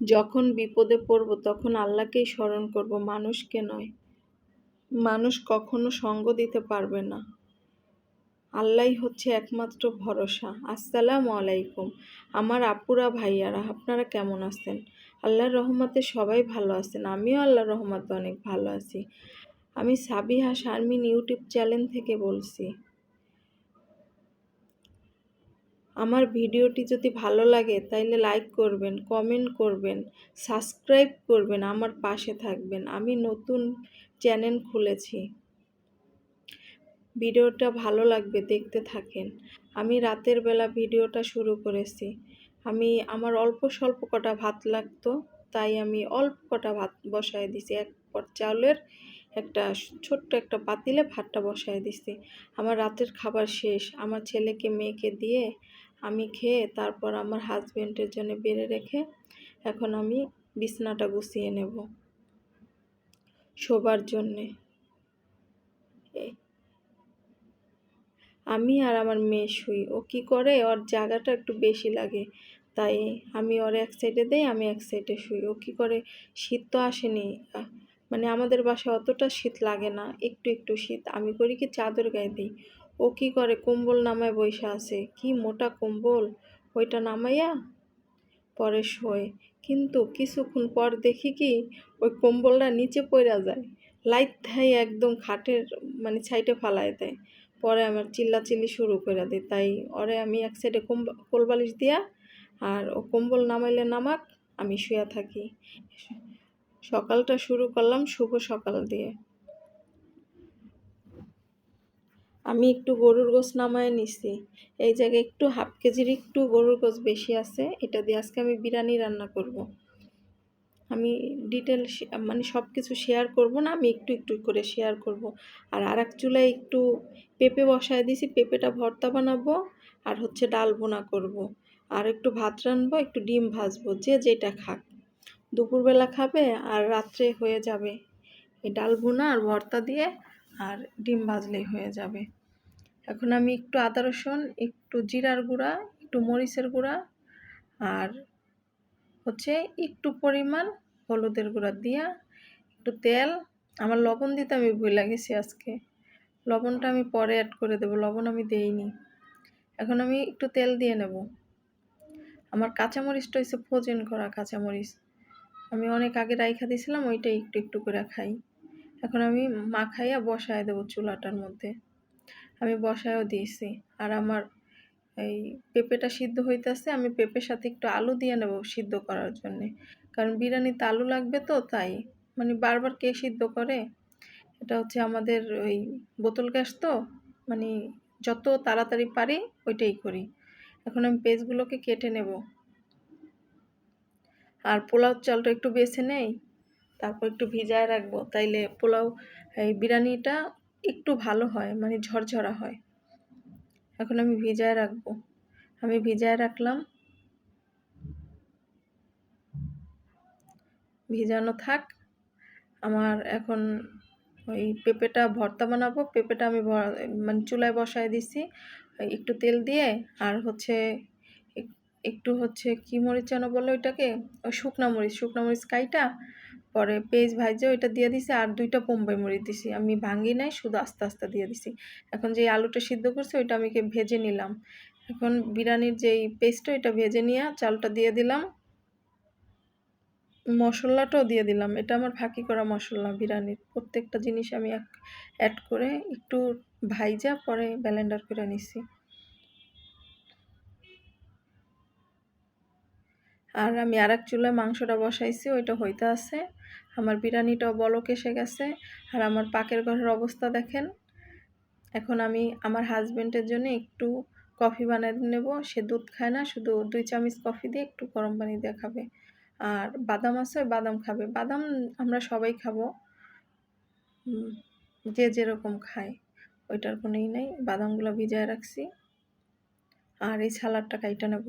যখন বিপদে পড়ব, তখন আল্লাহকেই স্মরণ করব, মানুষকে নয়। মানুষ কখনো সঙ্গ দিতে পারবে না। আল্লাহ হচ্ছে একমাত্র ভরসা। আসসালামু আলাইকুম। আমার আপুরা ভাইয়ারা, আপনারা কেমন আছেন? আল্লাহর রহমতে সবাই ভালো আছেন। আমিও আল্লাহর রহমতে অনেক ভালো আছি। আমি সাবিহা শারমিন ইউটিউব চ্যানেল থেকে বলছি। আমার ভিডিওটি যদি ভালো লাগে, তাইলে লাইক করবেন কমেন্ট করবেন সাবস্ক্রাইব করবেন, আমার পাশে থাকবেন। আমি নতুন চ্যানেল খুলেছি। ভিডিওটা ভালো লাগবে, দেখতে থাকেন। আমি রাতের বেলা ভিডিওটা শুরু করেছি। আমি, আমার অল্প স্বল্প কটা ভাত লাগতো, তাই আমি অল্প কটা ভাত বসায় দিছি। এক পট চাউলের একটা ছোট্ট একটা পাতিলে ভাতটা বসায় দিছি। আমার রাতের খাবার শেষ। আমার ছেলেকে, মেয়েকে দিয়ে আমি খেয়ে তারপর আমার হাজব্যান্ডের জন্য বেড়ে রেখে এখন আমি বিছনাটা গুছিয়ে নেব শোবার জন্যে। আমি আর আমার মেয়ে শুই। ও কি করে? ওর জায়গাটা একটু বেশি লাগে। তাই আমি ওর এক সাইডে দেই, আমি এক সাইডে শুই। ও কি করে? শীত তো আসেনি। মানে আমাদের বাসায় অতটা শীত লাগে না, একটু একটু শীত। আমি করি কি চাদর গায়ে দিই। ও কি করে? কম্বল নামায় বৈশা আছে। কি মোটা কম্বল? ওইটা নামাইয়া পরে শোয়। কিন্তু কিছুক্ষণ পর দেখি কি ওই কম্বলটা নিচে পড়া যায়। লাইট দেয় একদম খাটের মানে ছাইটে ফালায় দেয়। পরে আমার চিল্লাচিল্লি শুরু করে দেয়। তাই ওরে আমি এক সাইডে কোলবালিশ দিয়া আর ও কম্বল নামাইলে নামাক, আমি শুয়ে থাকি। সকালটা শুরু করলাম শুভ সকাল দিয়ে আমি একটু গরুর গোস নামায় নিছি এই জায়গায় একটু হাফ কেজির একটু গরুর গোস বেশি আছে, এটা দিয়ে আজকে আমি বিরিয়ানি রান্না করব। আমি ডিটেল মানে সব কিছু শেয়ার করব না, আমি একটু একটু করে শেয়ার করব। আর আর এক চুলায় একটু পেঁপে বসায় দিছি, পেঁপেটা ভর্তা বানাবো আর হচ্ছে ডাল বোনা করব। আর একটু ভাত রানবো একটু ডিম ভাজবো, যে যেটা খাক দুপুরবেলা খাবে আর রাত্রে হয়ে যাবে। এই ডাল বোনা আর ভর্তা দিয়ে আর ডিম ভাজলেই হয়ে যাবে। এখন আমি একটু আদা রসুন, একটু জিরার গুঁড়া, একটু মরিচের গুঁড়া আর হচ্ছে একটু পরিমাণ হলুদের গুঁড়া দিয়া একটু তেল। আমার লবণ দিতে আমি ভুলে গেছি আজকে। লবণটা আমি পরে অ্যাড করে দেবো, লবণ আমি দেইনি। এখন আমি একটু তেল দিয়ে নেব। আমার কাঁচামরিচটা হচ্ছে ফোজেন করা কাঁচামরিচ। আমি অনেক আগে রাইখা দিয়েছিলাম, ওইটাই একটু একটু করে খাই। এখন আমি মাখাইয়া বসায় দেবো চুলাটার মধ্যে। আমি বসায়ও দিয়েছি। আর আমার এই পেঁপেটা সিদ্ধ হইতেছে, আমি পেঁপের সাথে একটু আলু দিয়ে নেব সিদ্ধ করার জন্যে। কারণ বিরিয়ানিতে আলু লাগবে তো, তাই। মানে বারবার কে সিদ্ধ করে? এটা হচ্ছে আমাদের ওই বোতল গ্যাস তো মানে যত তাড়াতাড়ি পারি ওইটাই করি। এখন আমি পেজগুলোকে কেটে নেব। আর পোলাও চালটা একটু বেছে নেই, তারপর একটু ভিজায় রাখব, তাইলে পোলাও, এই বিরিয়ানিটা একটু ভালো হয় মানে ঝরঝরা হয়। এখন আমি ভিজায় রাখব। আমি ভিজায় রাখলাম। ভিজানো থাক। আমার এখন ওই পেঁপেটা ভর্তা বানাবো। পেঁপেটা আমি মানে চুলায় বসায় দিছি। একটু তেল দিয়ে, আর হচ্ছে একটু হচ্ছে কি মরিচ যেন বলে ওইটাকে? ওই শুকনা মরিচ শুকনা মরিচ কাইটা, পরে পেঁয়াজ ভাজে ওইটা দিয়ে দিছি আর দুইটা বোম্বাই মরিচ দিছি। আমি ভাঙি নাই, শুধু আস্তে আস্তে দিয়ে দিছি। এখন যে আলুটা সিদ্ধ করছে ওইটা আমি ভেজে নিলাম? এখন বিরিয়ানির যেই পেস্টটা ওইটা ভেজে নিয়ে চালটা দিয়ে দিলাম। মশলাটাও দিয়ে দিলাম। এটা আমার ফাঁকি করা মশলা বিরিয়ানির। প্রত্যেকটা জিনিস আমি এক অ্যাড করে একটু ভাইজা পরে ব্যালেন্ডার করে নিছি। আর আমি আর এক চুলায় মাংসটা বসাইছি, ওইটা হইতে আছে। আমার বিরিয়ানিটাও বলক এসে গেছে। আর আমার পাকের ঘরের অবস্থা দেখেন। এখন আমি আমার হাজব্যান্ডের জন্য একটু কফি বানিয়ে নেব। সে দুধ খায় না, শুধু দুই চামচ কফি দিয়ে একটু গরম পানি দিয়ে খাবে। আর বাদাম আছে, বাদাম খাবে। বাদাম আমরা সবাই খাব। যে যেরকম খায়, ওইটার কোনোই নেই। বাদামগুলো ভিজায় রাখছি। আর এই সালাডটা কাইটা নেব।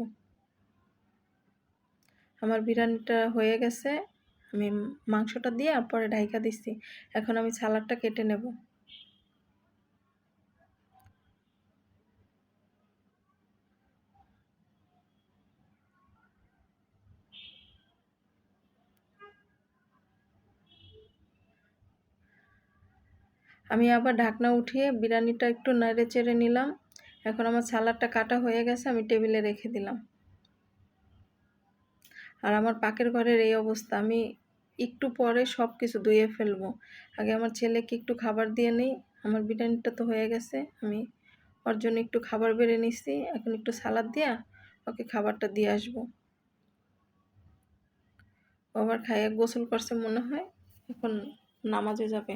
আমার বিরিয়ানিটা হয়ে গেছে, আমি মাংসটা দিয়ে পরে ঢাইকা দিছি। এখন আমি সালাডটা কেটে নেব। আমি আবার ঢাকনা উঠিয়ে বিরিয়ানিটা একটু নেড়ে চেড়ে নিলাম। এখন আমার সালাডটা কাটা হয়ে গেছে, আমি টেবিলে রেখে দিলাম। আর আমার পাকের ঘরের এই অবস্থা, আমি একটু পরে সব কিছু ধুয়ে ফেলব। আগে আমার ছেলেকে একটু খাবার দিয়ে নেই, আমার বিরিয়ানিটা তো হয়ে গেছে, আমি ওর জন্য একটু খাবার বেড়ে নিচ্ছি এখন একটু সালাদ দিয়া ওকে খাবারটা দিয়ে আসব। আবার খাইয়ে গোসল করছে মনে হয়, এখন নামাজে যাবে।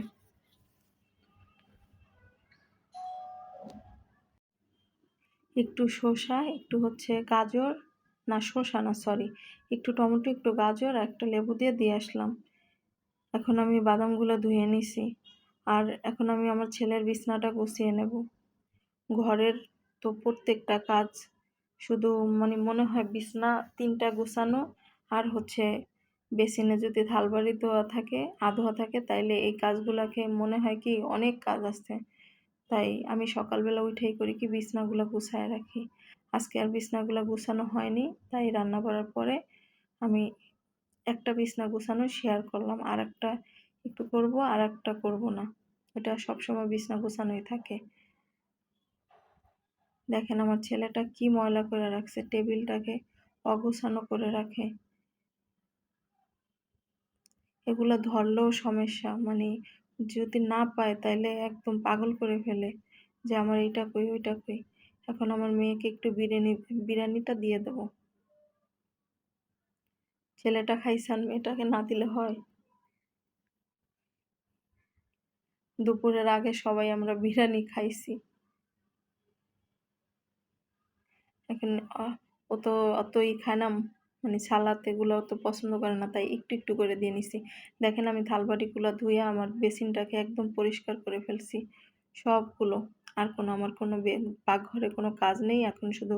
একটু শসা, একটু হচ্ছে গাজর না শসা না সরি একটু টমেটো, একটু গাজর আর একটা লেবু দিয়ে দিয়ে আসলাম। এখন আমি বাদামগুলো ধুয়ে নিছি আর এখন আমি আমার ছেলের বিছনাটা গুছিয়ে নেব। ঘরের তো প্রত্যেকটা কাজ শুধু মানে মনে হয় বিছনা তিনটা গুছানো আর হচ্ছে বেসিনে যদি থালবাড়ি ধোয়া থাকে, আধোয়া থাকে, তাইলে এই কাজগুলোকে মনে হয় কি অনেক কাজ আছে। তাই আমি সকালবেলা উঠেই করি কি বিছনাগুলো গুছায় রাখি। আজকে আর বিছনাগুলো গুছানো হয়নি, তাই রান্না করার পরে আমি একটা বিছনা গুছানো শেয়ার করলাম আর একটা একটু করব আর একটা করব না। এটা সবসময় বিছনা গুছানোই থাকে। দেখেন আমার ছেলেটা কি ময়লা করে রাখছে, টেবিলটাকে অগুছানো করে রাখে। এগুলো ধরলেও সমস্যা মানে যদি না পায় তাহলে একদম পাগল করে ফেলে যে আমার এইটা কই, ওইটা কই। এখন আমার মেয়েকে একটু বিরিয়ানি, বিরিয়ানিটা দিয়ে দেবো। ছেলেটা খাইছান, মেয়েটাকে না দিলে হয়। দুপুরের আগে সবাই আমরা বিরিয়ানি খাইছি। এখন ও তো অতই খায় না মানে সালাদ এগুলো অত পছন্দ করে না, তাই একটু একটু করে দিয়ে নিছি। দেখেন আমি থালবাটিগুলো ধুয়ে আমার বেসিনটাকে একদম পরিষ্কার করে ফেলছি, সবগুলো। আর কোনো, আমার কোনো পাকঘরে কোনো কাজ নেই, এখন শুধু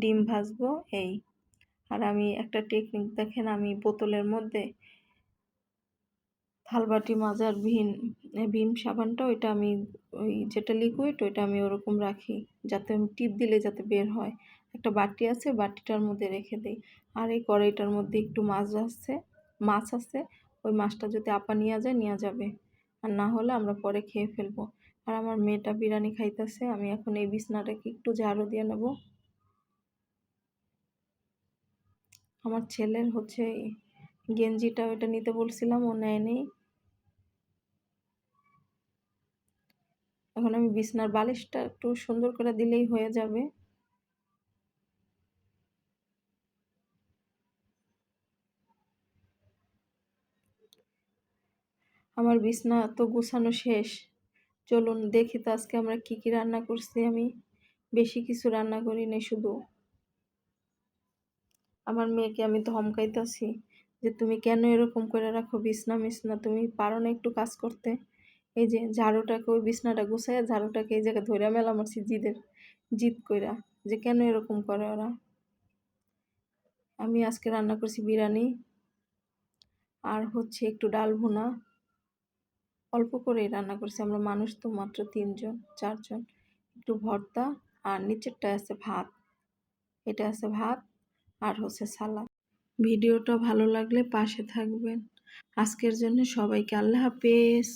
ডিম ভাজবো, এই। আর আমি একটা টেকনিক দেখেন, আমি বোতলের মধ্যে থালবাটি মাজার ভিন, ভীম সাবানটা, ওইটা আমি ওই যেটা লিকুইড ওইটা আমি ওরকম রাখি, যাতে আমি টিপ দিলে যাতে বের হয়। একটা বাটি আছে, বাটিটার মধ্যে রেখে দিই। আর এই কড়াইটার মধ্যে একটু মাছ আছে মাছ আছে, ওই মাছটা যদি আপা নিয়ে যায় নেওয়া যাবে। আর না হলে আমরা পরে খেয়ে ফেলব। আর আমার মেয়েটা বিরিয়ানি খাইতেছে, আমি এখন এই বিছনাটাকে একটু ঝাড়ু দিয়ে নেব। আমার ছেলের হচ্ছে গেঞ্জিটা ওইটা নিতে বলছিলাম, ও নেয়নি এখন আমি বিছনার বালিশটা একটু সুন্দর করে দিলেই হয়ে যাবে। আমার বিছনা তো গুছানো শেষ। চলুন দেখি তো আজকে আমরা কি কি রান্না করছি আমি। বেশি কিছু রান্না করি না শুধু। আমার মেয়েকে আমি ধমকাইতেছি যে, তুমি কেন এরকম করে রাখো? বিছনা মিছনা, তুমি পারো না একটু কাজ করতে। এই যে, ঝাড়ুটাকে, ওই বিছনাটা গুছাইয়া ঝাড়ুটাকে এই জায়গায় ধরে মেলা মারছি জিদের, জিদ কইরা, যে, কেন এরকম করে ওরা? আমি আজকে রান্না করছি বিরিয়ানি, আর হচ্ছে একটু ডাল ভুনা। অল্প করেই রান্না করছি। আমরা মানুষ তো মাত্র তিনজন, চারজন। একটু ভর্তা আর নিচেরটা আছে ভাত। এটা আছে ভাত আর হচ্ছে সালাদ। ভিডিওটা ভালো লাগলে পাশে থাকবেন। আজকের জন্য সবাইকে আল্লাহ হাফেজ।